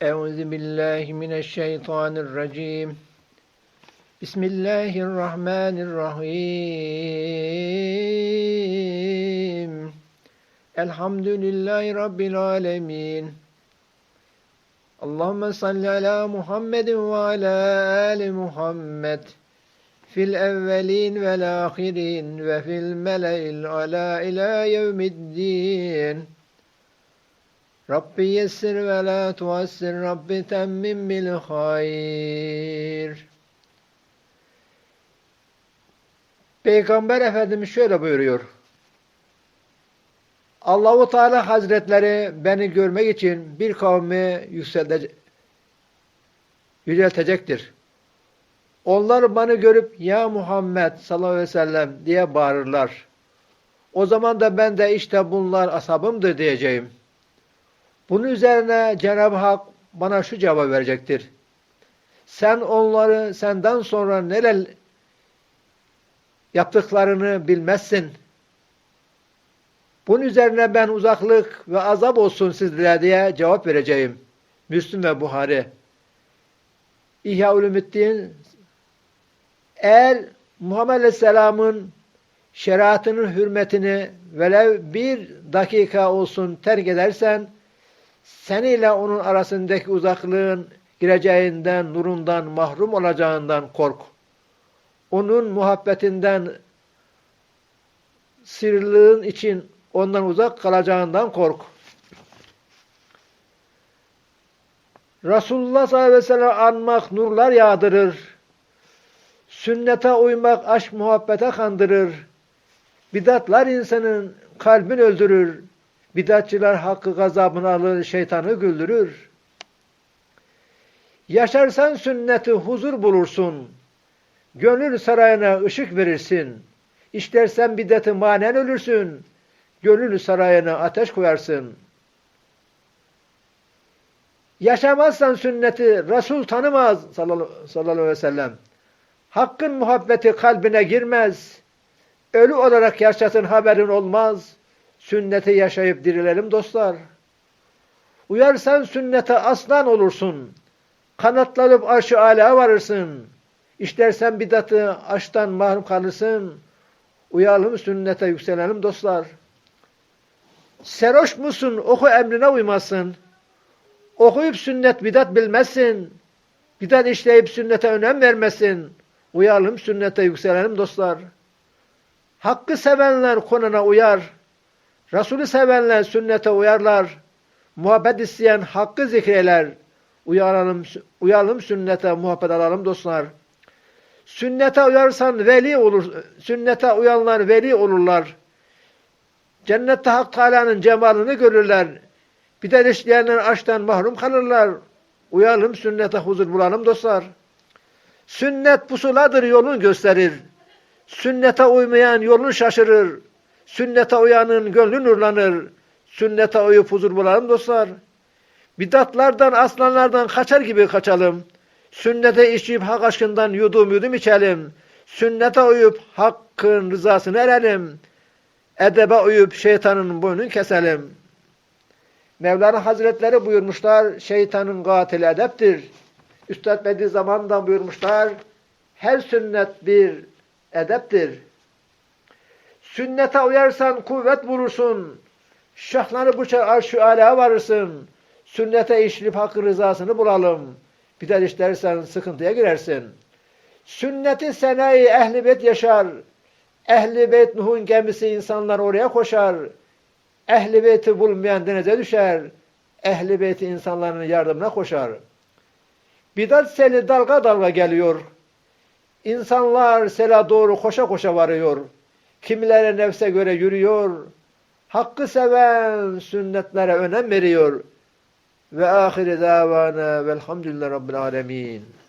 Euzu billahi mineşşeytanirracim. Bismillahirrahmanirrahim. Elhamdülillahi rabbil alamin. Allahumme salli ala Muhammedin ve ala ali Muhammed. Fil evvelin vel ahirin ve fil mele'il ala ila yevmiddin. Rabbi yessir ve la tuassir Rabbi temmim bil hayr. Peygamber Efendimiz şöyle buyuruyor. Allahu Teala Hazretleri beni görmek için bir kavmi yükseltecek, yüceltecektir. Onlar bana görüp ya Muhammed sallallahu aleyhi ve sellem diye bağırırlar. O zaman da ben de işte bunlar ashabımdır diyeceğim. Bunun üzerine Cenab-ı Hak bana şu cevap verecektir. Sen onları senden sonra neler yaptıklarını bilmezsin. Bunun üzerine ben uzaklık ve azap olsun sizlere diye cevap vereceğim. Müslüm ve Buhari. İhya Ulumuddin eğer Muhammed Aleyhisselam'ın şeriatının hürmetini velev bir dakika olsun terk edersen seninle onun arasındaki uzaklığın gireceğinden, nurundan mahrum olacağından kork. Onun muhabbetinden sırlığın için ondan uzak kalacağından kork. Resulullah sallallahu aleyhi ve sellem anmak nurlar yağdırır. Sünnete uymak aşk muhabbete kandırır. Bidatlar insanın kalbini öldürür. Bidatçılar hakkı gazabını alır, şeytanı güldürür. Yaşarsan sünneti huzur bulursun. Gönül sarayına ışık verirsin. İşlersen bidati manen ölürsün. Gönül sarayına ateş koyarsın. Yaşamazsan sünneti Resul tanımaz sallallahu aleyhi ve sellem. Hakkın muhabbeti kalbine girmez. Ölü olarak yaşasın haberin olmaz. Sünneti yaşayıp dirilelim dostlar. Uyarsan sünnete aslan olursun. Kanatlanıp arşı âlâ varırsın. İşlersen bidatı aştan mahrum kalırsın. Uyalım sünnete yükselelim dostlar. Seroş musun? Oku emrine uymazsın. Okuyup sünnet bidat bilmezsin. Bidat işleyip sünnete önem vermesin. Uyalım sünnete yükselelim dostlar. Hakkı sevenler konuna uyar. Resulü sevenler sünnete uyarlar. Muhabbet isteyen hakkı zikreler. Uyaralım, uyalım sünnete, muhabbet alalım dostlar. Sünnete uyarsan veli olur. Sünnete uyanlar veli olurlar. Cennette Hak Teala'nın cemalini görürler. Bir de işleyenler açtan mahrum kalırlar. Uyalım sünnete huzur bulalım dostlar. Sünnet pusuladır yolun gösterir. Sünnete uymayan yolunu şaşırır. Sünnete uyanın gönlü nurlanır. Sünnete uyup huzur bulalım dostlar. Bidatlardan, aslanlardan kaçar gibi kaçalım. Sünnete işleyip hak aşkından yudum yudum içelim. Sünnete uyup hakkın rızasını erelim. Edebe uyup şeytanın boynunu keselim. Mevlana Hazretleri buyurmuşlar, şeytanın katili edeptir. Üstad Bediüzzaman buyurmuşlar, her sünnet bir edeptir. Sünnete uyarsan kuvvet bulursun. Şahları bıçak arşı ala varırsın. Sünnete işlip hakkı rızasını bulalım. De işlersen sıkıntıya girersin. Sünneti seneyi ehli beyt yaşar. Ehli beyt Nuh'un gemisi insanlar oraya koşar. Ehli beyti bulmayan denize düşer. Ehli beyti insanların yardımına koşar. Bidat seli dalga dalga geliyor. İnsanlar sela doğru koşa koşa varıyor. Kimileri nefse göre yürüyor. Hakkı seven sünnetlere önem veriyor. Ve ahire davana velhamdülillah rabbil alemin.